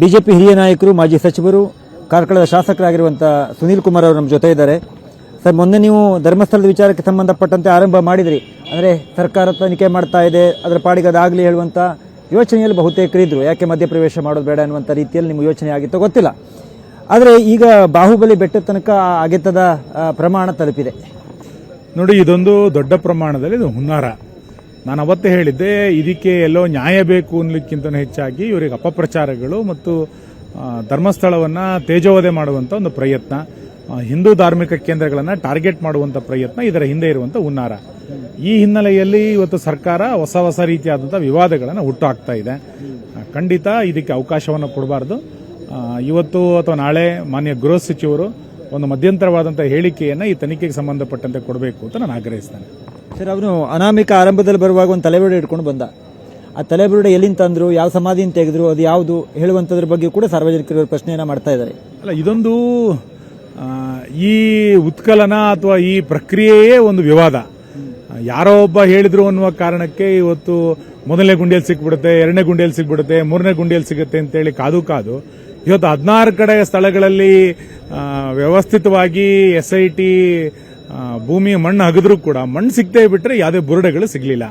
BJP ಹಿರಿಯ ನಾಯಕರು, ಮಾಜಿ ಸಚಿವರು, ಕಾರ್ಕಳದ ಶಾಸಕರಾಗಿರುವಂಥ ಸುನೀಲ್ ಕುಮಾರ್ ಅವರು ನಮ್ಮ ಜೊತೆ ಇದ್ದಾರೆ. ಸರ್, ಮೊನ್ನೆ ನೀವು ಧರ್ಮಸ್ಥಳದ ವಿಚಾರಕ್ಕೆ ಸಂಬಂಧಪಟ್ಟಂತೆ ಆರಂಭ ಮಾಡಿದ್ರಿ. ಅಂದರೆ ಸರ್ಕಾರ ತನಿಖೆ ಮಾಡ್ತಾ ಇದೆ, ಅದರ ಪಾಡಿಗೆ ಅದಾಗಲಿ ಹೇಳುವಂಥ ಯೋಚನೆಯಲ್ಲಿ ಬಹುತೇಕರಿದ್ದರು ಯಾಕೆ ಮಧ್ಯಪ್ರವೇಶ ಮಾಡೋದು ಬೇಡ ಅನ್ನುವಂಥ ರೀತಿಯಲ್ಲಿ ನಿಮ್ಮ ಯೋಚನೆ ಆಗಿತ್ತೋ ಗೊತ್ತಿಲ್ಲ. ಆದರೆ ಈಗ ಬಾಹುಬಲಿ ಬೆಟ್ಟದ ತನಕ ಅಗೆತದ ಪ್ರಮಾಣ ತಲುಪಿದೆ. ನೋಡಿ, ಇದೊಂದು ದೊಡ್ಡ ಪ್ರಮಾಣದಲ್ಲಿ ಇದು ಹುನ್ನಾರ. ನಾನು ಅವತ್ತೇ ಹೇಳಿದ್ದೆ, ಇದಕ್ಕೆ ಎಲ್ಲೋ ನ್ಯಾಯ ಬೇಕು ಅನ್ನಲಿಕ್ಕಿಂತ ಹೆಚ್ಚಾಗಿ ಇವರಿಗೆ ಅಪಪ್ರಚಾರಗಳು ಮತ್ತು ಧರ್ಮಸ್ಥಳವನ್ನು ತೇಜೋವಧೆ ಮಾಡುವಂಥ ಒಂದು ಪ್ರಯತ್ನ ಹಿಂದೂ ಧಾರ್ಮಿಕ ಕೇಂದ್ರಗಳನ್ನು ಟಾರ್ಗೆಟ್ ಮಾಡುವಂಥ ಪ್ರಯತ್ನ ಇದರ ಹಿಂದೆ ಇರುವಂಥ ಹುನ್ನಾರ. ಈ ಹಿನ್ನೆಲೆಯಲ್ಲಿ ಇವತ್ತು ಸರ್ಕಾರ ಹೊಸ ಹೊಸ ರೀತಿಯಾದಂಥ ವಿವಾದಗಳನ್ನು ಹುಟ್ಟುಹಾಕ್ತಾ ಇದೆ. ಖಂಡಿತ ಇದಕ್ಕೆ ಅವಕಾಶವನ್ನು ಕೊಡಬಾರ್ದು. ಇವತ್ತು ಅಥವಾ ನಾಳೆ ಮಾನ್ಯ ಗೃಹ ಸಚಿವರು ಒಂದು ಮಧ್ಯಂತರವಾದಂಥ ಹೇಳಿಕೆಯನ್ನು ಈ ತನಿಖೆಗೆ ಸಂಬಂಧಪಟ್ಟಂತೆ ಕೊಡಬೇಕು ಅಂತ ನಾನು ಆಗ್ರಹಿಸ್ತೇನೆ. ಸರ್ ಅವನು ಅನಾಮಿಕ ಆರಂಭದಲ್ಲಿ ಬರುವಾಗ ಒಂದು ತಲೆಬುರುಡೆ ಇಟ್ಕೊಂಡು ಬಂದ. ಆ ತಲೆಬುರುಡೆ ಎಲ್ಲಿಂದ ತಂದ್ರು, ಯಾವ ಸಮಾಧಿಯಿಂದ ತೆಗೆದ್ರು, ಅದು ಯಾವುದು ಹೇಳುವಂಥದ್ರ ಬಗ್ಗೆ ಕೂಡ ಸಾರ್ವಜನಿಕರು ಪ್ರಶ್ನೆಯನ್ನು ಮಾಡ್ತಾ ಇದ್ದಾರೆ. ಅಲ್ಲ, ಇದೊಂದು ಈ ಉತ್ಕಲನ ಅಥವಾ ಈ ಪ್ರಕ್ರಿಯೆಯೇ ಒಂದು ವಿವಾದ. ಯಾರೋ ಒಬ್ಬ ಹೇಳಿದ್ರು ಅನ್ನುವ ಕಾರಣಕ್ಕೆ ಇವತ್ತು ಮೊದಲನೇ ಗುಂಡಿಯಲ್ಲಿ ಸಿಕ್ಬಿಡುತ್ತೆ, ಎರಡನೇ ಗುಂಡಿಯಲ್ಲಿ ಸಿಕ್ಬಿಡುತ್ತೆ, ಮೂರನೇ ಗುಂಡಿಯಲ್ಲಿ ಸಿಗುತ್ತೆ ಅಂತೇಳಿ ಕಾದು ಕಾದು, ಇವತ್ತು ಹದಿನಾರು ಕಡೆ ಸ್ಥಳಗಳಲ್ಲಿ ವ್ಯವಸ್ಥಿತವಾಗಿ ಎಸ್ ಐ ಟಿ ಭೂಮಿಯ ಮಣ್ಣು ಅಗದ್ರೂ ಕೂಡ ಮಣ್ಣು ಸಿಗ್ತೇ ಬಿಟ್ರೆ ಯಾವುದೇ ಬುರುಡೆಗಳು ಸಿಗಲಿಲ್ಲ.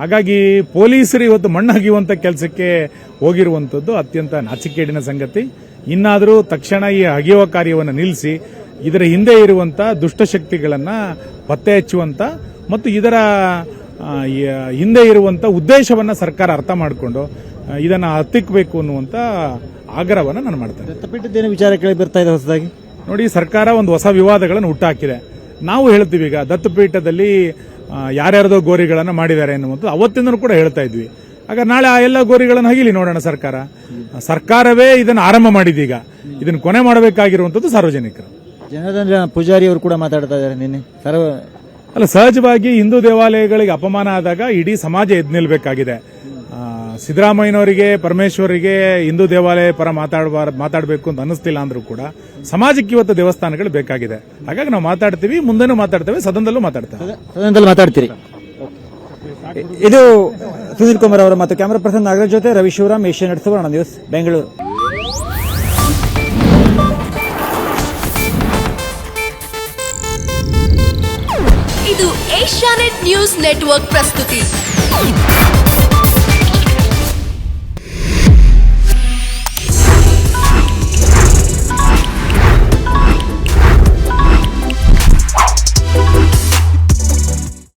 ಹಾಗಾಗಿ ಪೊಲೀಸರು ಇವತ್ತು ಮಣ್ಣು ಹಗಿಯುವಂತ ಕೆಲಸಕ್ಕೆ ಹೋಗಿರುವಂತದ್ದು ಅತ್ಯಂತ ನಾಚಿಕೇಡಿನ ಸಂಗತಿ. ಇನ್ನಾದರೂ ತಕ್ಷಣ ಈ ಅಗೆಯುವ ಕಾರ್ಯವನ್ನು ನಿಲ್ಲಿಸಿ ಇದರ ಹಿಂದೆ ಇರುವಂಥ ದುಷ್ಟಶಕ್ತಿಗಳನ್ನು ಪತ್ತೆ ಹಚ್ಚುವಂಥ ಮತ್ತು ಇದರ ಹಿಂದೆ ಇರುವಂಥ ಉದ್ದೇಶವನ್ನ ಸರ್ಕಾರ ಅರ್ಥ ಮಾಡಿಕೊಂಡು ಇದನ್ನ ಹತ್ತಿಕ್ಕಬೇಕು ಅನ್ನುವಂತ ಆಗ್ರಹವನ್ನು ನಾನು ಮಾಡ್ತೇನೆ. ವಿಚಾರ ಕೇಳಿ ಬರ್ತಾ ಇದೆ ಹೊಸದಾಗಿ? ನೋಡಿ ಸರ್ಕಾರ ಒಂದು ಹೊಸ ವಿವಾದಗಳನ್ನು ಹುಟ್ಟಾಕಿದೆ. ನಾವು ಹೇಳ್ತೀವಿ ಈಗ ದತ್ತಪೀಠದಲ್ಲಿ ಯಾರ್ಯಾರದೋ ಗೋರಿಗಳನ್ನು ಮಾಡಿದ್ದಾರೆ ಎನ್ನುವಂಥದ್ದು ಅವತ್ತಿಂದನೂ ಕೂಡ ಹೇಳ್ತಾ ಇದ್ವಿ. ಆಗ ನಾಳೆ ಆ ಎಲ್ಲ ಗೋರಿಗಳನ್ನು ಹಗಿಲಿ ನೋಡೋಣ ಸರ್ಕಾರ. ಸರ್ಕಾರವೇ ಇದನ್ನು ಆರಂಭ ಮಾಡಿದೀಗ ಇದನ್ನು ಕೊನೆ ಮಾಡಬೇಕಾಗಿರುವಂಥದ್ದು ಸಾರ್ವಜನಿಕರು. ಜನಾರ್ದನ್ ಪೂಜಾರಿ ಅವರು ಕೂಡ ಮಾತಾಡ್ತಾ ಇದ್ದಾರೆ ನಿನ್ನೆ. ಸರ್ವ ಅಲ್ಲ ಸಹಜವಾಗಿ ಹಿಂದೂ ದೇವಾಲಯಗಳಿಗೆ ಅಪಮಾನ ಆದಾಗ ಇಡೀ ಸಮಾಜ ಎದ್ದು ನಿಲ್ಬೇಕಾಗಿದೆ. ಆ, ಸಿದ್ದರಾಮಯ್ಯನವರಿಗೆ ಪರಮೇಶ್ವರಿಗೆ ಹಿಂದೂ ದೇವಾಲಯ ಪರ ಮಾತಾಡಬಾರ ಮಾತಾಡಬೇಕು ಅಂತ ಅನ್ನಿಸ್ತಿಲ್ಲ ಅಂದ್ರೂ ಕೂಡ ಸಮಾಜಕ್ಕೆ ಇವತ್ತು ದೇವಸ್ಥಾನಗಳು ಬೇಕಾಗಿದೆ. ಹಾಗಾಗಿ ನಾವು ಮಾತಾಡ್ತೀವಿ ಮುಂದೆನೂ ಮಾತಾಡ್ತೇವೆ ಸದನದಲ್ಲೂ ಮಾತಾಡ್ತೇವೆ. ಸದನದಲ್ಲಿ ಮಾತಾಡ್ತೀರಿ. ಇದು ಸುನೀಲ್ ಕುಮಾರ್ ಅವರ ಮತ್ತು ಕ್ಯಾಮರಾ ಪರ್ಸನ್ ನಾಗರಾಜ್ ಜೊತೆ ರವಿ ಶಿವರಾಮ್ ಏಷ್ಯಾ ನಡೆಸುವ ನ್ಯೂಸ್ ಬೆಂಗಳೂರು. ಇದು ಏಷ್ಯಾನೆಟ್ ನ್ಯೂಸ್ ನೆಟ್ವರ್ಕ್ ಪ್ರಸ್ತುತಿ.